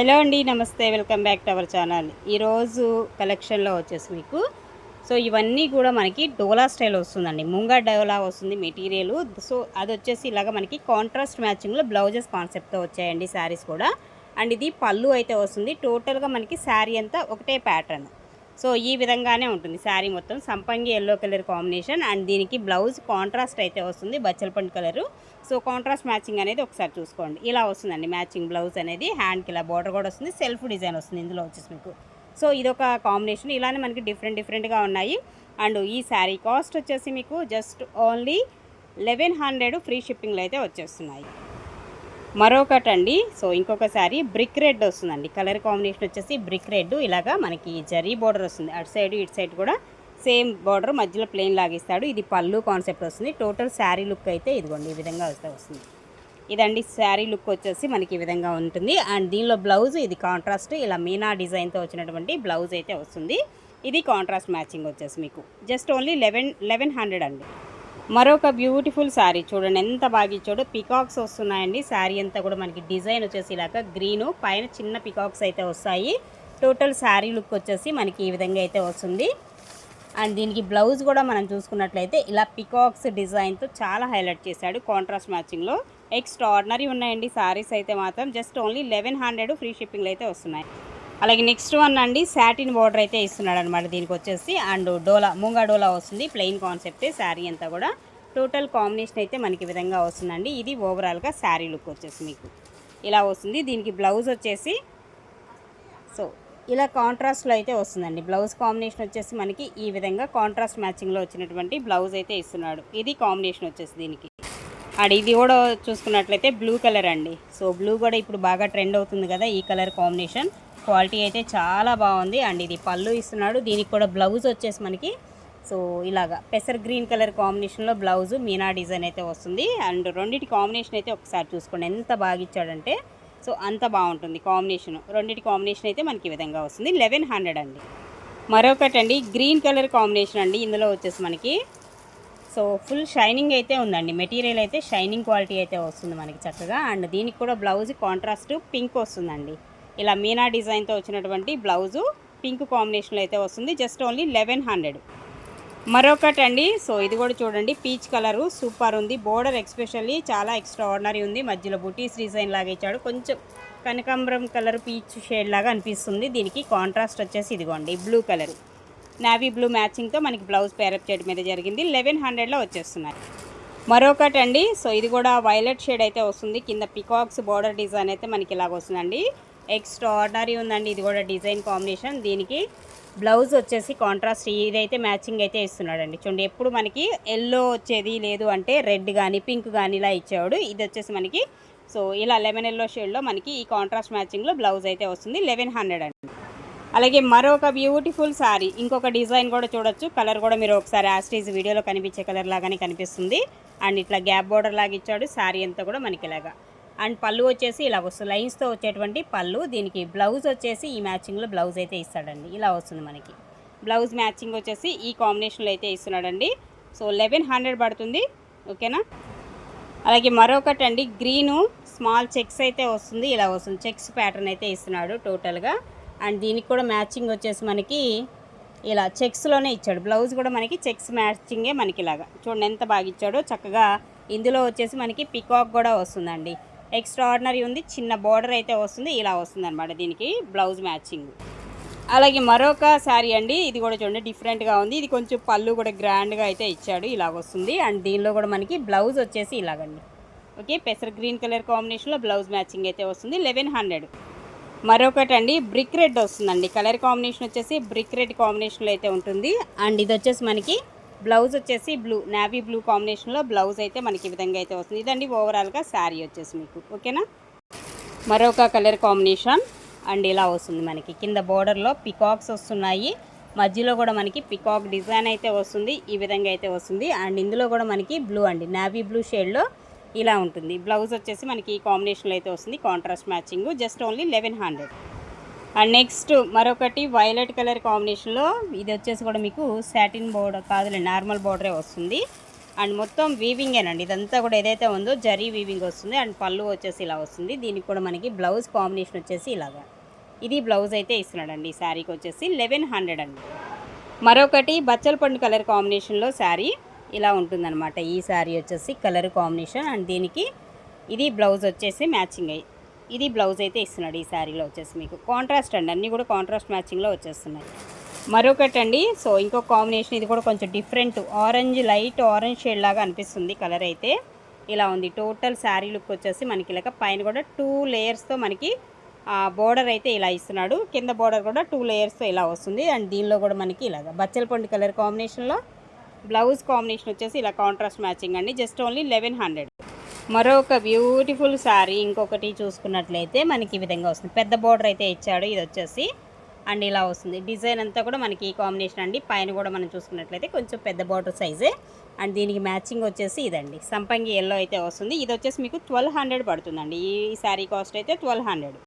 Hello అండి నమస్తే welcome back to our channel. ఈరోజు కలెక్షన్లో వచ్చేసి మీకు సో ఇవన్నీ కూడా మనకి డోలా స్టైల్ వస్తుందండి. ముంగా డోలా వస్తుంది మెటీరియల్. సో అది వచ్చేసి ఇలాగ మనకి కాంట్రాస్ట్ మ్యాచింగ్లో బ్లౌజెస్ కాన్సెప్ట్తో వచ్చాయండి శారీస్ కూడా. అండ్ ఇది పళ్ళు అయితే వస్తుంది. టోటల్గా మనకి శారీ అంతా ఒకటే ప్యాటర్న్ సో ఈ విధంగానే ఉంటుంది శారీ మొత్తం. సంపంగి ఎల్లో కలర్ కాంబినేషన్ అండ్ దీనికి బ్లౌజ్ కాంట్రాస్ట్ అయితే వస్తుంది బచ్చలపండు కలరు సో కాంట్రాస్ట్ మ్యాచింగ్ అనేది ఒకసారి చూసుకోండి. ఇలా వస్తుందండి మ్యాచింగ్ బ్లౌజ్ అనేది. హ్యాండ్కి ఇలా బార్డర్ కూడా వస్తుంది. సెల్ఫ్ డిజైన్ వస్తుంది ఇందులో వచ్చేసి మీకు. సో ఇదొక కాంబినేషన్ ఇలానే మనకి డిఫరెంట్ డిఫరెంట్గా ఉన్నాయి. అండ్ ఈ శారీ కాస్ట్ వచ్చేసి మీకు just only eleven hundred free షిప్పింగ్లో అయితే వచ్చేస్తున్నాయి. మరొకటి అండి సో ఇంకొక శారీ బ్రిక్ రెడ్ వస్తుందండి. కలర్ కాంబినేషన్ వచ్చేసి బ్రిక్ రెడ్. ఇలాగా మనకి జరీ బార్డర్ వస్తుంది. అటు సైడ్ ఇటు సైడ్ కూడా సేమ్ బార్డర్ మధ్యలో ప్లెయిన్ లాగిస్తాడు. ఇది పళ్ళు కాన్సెప్ట్ వస్తుంది. టోటల్ శారీ లుక్ అయితే ఇదిగోండి ఈ విధంగా వస్తే వస్తుంది. ఇదండి శారీ లుక్ వచ్చేసి మనకి ఈ విధంగా ఉంటుంది. అండ్ దీనిలో బ్లౌజ్ ఇది కాంట్రాస్ట్. ఇలా మీనా డిజైన్తో వచ్చినటువంటి బ్లౌజ్ అయితే వస్తుంది. ఇది కాంట్రాస్ట్ మ్యాచింగ్ వచ్చేసి మీకు. Just only eleven eleven hundred అండి. మరొక బ్యూటిఫుల్ శారీ చూడండి ఎంత బాగా ఇచ్చాడో. పికాక్స్ వస్తున్నాయండి. శారీ అంతా కూడా మనకి డిజైన్ వచ్చేసి ఇలాగ గ్రీను పైన చిన్న పికాక్స్ అయితే వస్తాయి. టోటల్ శారీ లుక్ వచ్చేసి మనకి ఈ విధంగా అయితే వస్తుంది. అండ్ దీనికి బ్లౌజ్ కూడా మనం చూసుకున్నట్లయితే ఇలా పికాక్స్ డిజైన్తో చాలా హైలైట్ చేశాడు కాంట్రాస్ట్ మ్యాచింగ్లో ఎక్స్ట్రా ఆర్డినరీ ఉన్నాయండి. శారీస్ అయితే మాత్రం just only eleven hundred free షిప్పింగ్లో అయితే వస్తున్నాయి. అలాగే నెక్స్ట్ వన్ అండి సాటిన్ బార్డర్ అయితే ఇస్తున్నాడు అనమాట దీనికి వచ్చేసి అండ్ డోలా ముంగా డోలా వస్తుంది ప్లెయిన్ కాన్సెప్టే శారీ అంతా కూడా. టోటల్ కాంబినేషన్ అయితే మనకి ఈ విధంగా వస్తుందండి. ఇది ఓవరాల్గా శారీ లుక్ వచ్చేసి మీకు. ఇలా వస్తుంది. దీనికి బ్లౌజ్ వచ్చేసి సో ఇలా కాంట్రాస్ట్లో అయితే వస్తుందండి. బ్లౌజ్ కాంబినేషన్ వచ్చేసి మనకి ఈ విధంగా కాంట్రాస్ట్ మ్యాచింగ్లో వచ్చినటువంటి బ్లౌజ్ అయితే ఇస్తున్నాడు. ఇది కాంబినేషన్ వచ్చేసి దీనికి. అండ్ ఇది కూడా చూసుకున్నట్లయితే బ్లూ కలర్ అండి. సో బ్లూ కూడా ఇప్పుడు బాగా ట్రెండ్ అవుతుంది కదా ఈ కలర్ కాంబినేషన్ క్వాలిటీ అయితే చాలా బాగుంది. అండ్ ఇది పళ్ళు ఇస్తున్నాడు. దీనికి కూడా బ్లౌజ్ వచ్చేసి మనకి సో ఇలాగా పెసర్ గ్రీన్ కలర్ కాంబినేషన్లో బ్లౌజ్ మీనా డిజైన్ అయితే వస్తుంది. అండ్ రెండింటి కాంబినేషన్ అయితే ఒకసారి చూసుకోండి. ఎంత బాగా ఇచ్చాడంటే సో అంత బాగుంటుంది కాంబినేషన్ రెండింటి కాంబినేషన్ అయితే మనకి ఈ విధంగా వస్తుంది. లెవెన్ హండ్రెడ్ అండి. మరొకటి అండి గ్రీన్ కలర్ కాంబినేషన్ అండి. ఇందులో వచ్చేసి మనకి సో ఫుల్ షైనింగ్ అయితే ఉందండి. మెటీరియల్ అయితే షైనింగ్ క్వాలిటీ అయితే వస్తుంది మనకి చక్కగా. అండ్ దీనికి కూడా బ్లౌజ్ కాంట్రాస్ట్ పింక్ వస్తుందండి. ఇలా మీనా డిజైన్తో వచ్చినటువంటి బ్లౌజు పింక్ కాంబినేషన్లో అయితే వస్తుంది. Just only eleven hundred. మరొకటి అండి సో ఇది కూడా చూడండి. పీచ్ కలరు సూపర్ ఉంది. బోర్డర్ ఎక్స్పెషల్లీ చాలా ఎక్స్ట్రా ఆర్డినరీ ఉంది. మధ్యలో బుటీస్ డిజైన్ లాగా ఇచ్చాడు. కొంచెం కనకాంబరం కలర్ పీచ్ షేడ్ లాగా అనిపిస్తుంది. దీనికి కాంట్రాస్ట్ వచ్చేసి ఇదిగోండి బ్లూ కలర్. నావీ బ్లూ మ్యాచింగ్తో మనకి బ్లౌజ్ పేరప్ చేయడం మీద జరిగింది. లెవెన్ హండ్రెడ్లో వచ్చేస్తున్నాయి. మరొకటి అండి సో ఇది కూడా వైలెట్ షేడ్ అయితే వస్తుంది. కింద పికాక్స్ బోర్డర్ డిజైన్ అయితే మనకి ఇలాగ వస్తుందండి. ఎక్స్ట్రా ఆర్డినరీ ఉందండి. ఇది కూడా డిజైన్ కాంబినేషన్. దీనికి బ్లౌజ్ వచ్చేసి కాంట్రాస్ట్ ఇదైతే మ్యాచింగ్ అయితే ఇస్తున్నాడండి చూడండి ఎప్పుడు మనకి ఎల్లో వచ్చేది లేదు అంటే రెడ్ కానీ పింక్ కానీ ఇలా ఇచ్చేవాడు. ఇది వచ్చేసి మనకి సో ఇలా లెమన్ ఎల్లో షేడ్లో మనకి ఈ కాంట్రాస్ట్ మ్యాచింగ్లో బ్లౌజ్ అయితే వస్తుంది. లెవెన్ హండ్రెడ్ అండి. అలాగే మరొక బ్యూటిఫుల్ శారీ ఇంకొక డిజైన్ కూడా చూడొచ్చు. కలర్ కూడా మీరు ఒకసారి యాస్టీజ్ వీడియోలో కనిపించే కలర్ లాగానే కనిపిస్తుంది. అండ్ ఇట్లా గ్యాప్ బోర్డర్ లాగా ఇచ్చాడు శారీ అంతా కూడా మనకి ఇలాగా. అండ్ పళ్ళు వచ్చేసి ఇలా వస్తుంది. లైన్స్తో వచ్చేటువంటి పళ్ళు దీనికి బ్లౌజ్ వచ్చేసి ఈ మ్యాచింగ్లో బ్లౌజ్ అయితే ఇస్తాడండి. ఇలా వస్తుంది మనకి. బ్లౌజ్ మ్యాచింగ్ వచ్చేసి ఈ కాంబినేషన్లో అయితే ఇస్తున్నాడండి. సో లెవెన్ హండ్రెడ్ పడుతుంది. ఓకేనా అలాగే మరొకటి అండి గ్రీను స్మాల్ చెక్స్ అయితే వస్తుంది. ఇలా వస్తుంది. చెక్స్ ప్యాటర్న్ అయితే ఇస్తున్నాడు టోటల్గా అండ్ దీనికి కూడా మ్యాచింగ్ వచ్చేసి మనకి ఇలా చెక్స్లోనే ఇచ్చాడు. బ్లౌజ్ కూడా మనకి చెక్స్ మ్యాచింగే మనకి ఇలాగా. చూడండి ఎంత బాగా ఇచ్చాడో. చక్కగా ఇందులో వచ్చేసి మనకి పికాక్ కూడా వస్తుందండి. ఎక్స్ట్రా ఆర్డినరీ ఉంది చిన్న బార్డర్ అయితే వస్తుంది ఇలా వస్తుంది అనమాట దీనికి బ్లౌజ్ మ్యాచింగ్. అలాగే మరొక శారీ అండి ఇది కూడా చూడండి డిఫరెంట్గా ఉంది. ఇది కొంచెం పళ్ళు కూడా గ్రాండ్గా అయితే ఇచ్చాడు ఇలాగ వస్తుంది. అండ్ దీనిలో కూడా మనకి బ్లౌజ్ వచ్చేసి ఇలాగండి. ఓకే పెసర్ గ్రీన్ కలర్ కాంబినేషన్లో బ్లౌజ్ మ్యాచింగ్ అయితే వస్తుంది లెవెన్ హండ్రెడ్ మరొకటి అండి బ్రిక్ రెడ్ వస్తుందండి. కలర్ కాంబినేషన్ వచ్చేసి బ్రిక్ రెడ్ కాంబినేషన్లో అయితే ఉంటుంది. అండ్ ఇది వచ్చేసి మనకి బ్లౌజ్ వచ్చేసి బ్లూ నావీ బ్లూ కాంబినేషన్లో బ్లౌజ్ అయితే మనకి ఈ విధంగా అయితే వస్తుంది. ఇదండి ఓవరాల్గా శారీ వచ్చేసి మీకు ఓకేనా? మరొక కలర్ కాంబినేషన్ అండ్ ఇలా వస్తుంది మనకి. కింద బోర్డర్లో పికాక్స్ వస్తున్నాయి. మధ్యలో కూడా మనకి పికాక్ డిజైన్ అయితే వస్తుంది. ఈ విధంగా అయితే వస్తుంది. అండ్ ఇందులో కూడా మనకి బ్లూ అండి నావీ బ్లూ షేడ్లో ఇలా ఉంటుంది. బ్లౌజ్ వచ్చేసి మనకి ఈ కాంబినేషన్లో అయితే వస్తుంది. Contrast matching just only eleven hundred and next మరొకటి వైలెట్ కలర్ కాంబినేషన్లో ఇది వచ్చేసి కూడా మీకు సాటిన్ బోర్డర్ కాదులే నార్మల్ బోర్డరే వస్తుంది. అండ్ మొత్తం వీవింగేనండి ఇదంతా కూడా ఏదైతే ఉందో జరీ వీవింగ్ వస్తుంది. అండ్ పళ్ళు వచ్చేసి ఇలా వస్తుంది. దీనికి కూడా మనకి బ్లౌజ్ కాంబినేషన్ వచ్చేసి ఇలాగా. ఇది బ్లౌజ్ అయితే ఇస్తున్నాడండి ఈ శారీకి వచ్చేసి లెవెన్ హండ్రెడ్ అండి. మరొకటి బచ్చల పండు కలర్ కాంబినేషన్లో శారీ ఇలా ఉంటుందన్నమాట. ఈ శారీ వచ్చేసి కలర్ కాంబినేషన్ అండ్ దీనికి ఇది బ్లౌజ్ వచ్చేసి మ్యాచింగ్ అయ్యి ఇది బ్లౌజ్ అయితే ఇస్తున్నాడు ఈ శారీలో వచ్చేసి మీకు. కాంట్రాస్ట్ అండి అన్నీ కూడా కాంట్రాస్ట్ మ్యాచింగ్లో వచ్చేస్తున్నాయి. మరొకటి అండి సో ఇంకో కాంబినేషన్ ఇది కూడా కొంచెం different orange light orange shade లాగా అనిపిస్తుంది కలర్ అయితే. ఇలా ఉంది టోటల్ శారీ లుక్ వచ్చేసి మనకి ఇలాగ పైన కూడా టూ లేయర్స్తో మనకి బోర్డర్ అయితే ఇలా ఇస్తున్నాడు. కింద బోర్డర్ కూడా టూ లేయర్స్తో ఇలా వస్తుంది. అండ్ దీనిలో కూడా మనకి ఇలాగ బచ్చల పండు కలర్ కాంబినేషన్లో బ్లౌజ్ కాంబినేషన్ వచ్చేసి ఇలా కాంట్రాస్ట్ మ్యాచింగ్ అండి జస్ట్ ఓన్లీ లెవెన్ హండ్రెడ్. మరొక బ్యూటిఫుల్ శారీ ఇంకొకటి చూసుకున్నట్లయితే మనకి ఈ విధంగా వస్తుంది. పెద్ద బోర్డర్ అయితే ఇచ్చాడు. ఇది వచ్చేసి అండ్ ఇలా వస్తుంది. డిజైన్ అంతా కూడా మనకి ఈ కాంబినేషన్ అండి. పైన కూడా మనం చూసుకున్నట్లయితే కొంచెం పెద్ద బార్డర్ సైజే అండ్ దీనికి మ్యాచింగ్ వచ్చేసి ఇదండి. సంపంగి ఎల్లో అయితే వస్తుంది. ఇది వచ్చేసి మీకు ట్వెల్వ్ హండ్రెడ్ పడుతుందండి. ఈ శారీ కాస్ట్ అయితే ట్వెల్వ్ హండ్రెడ్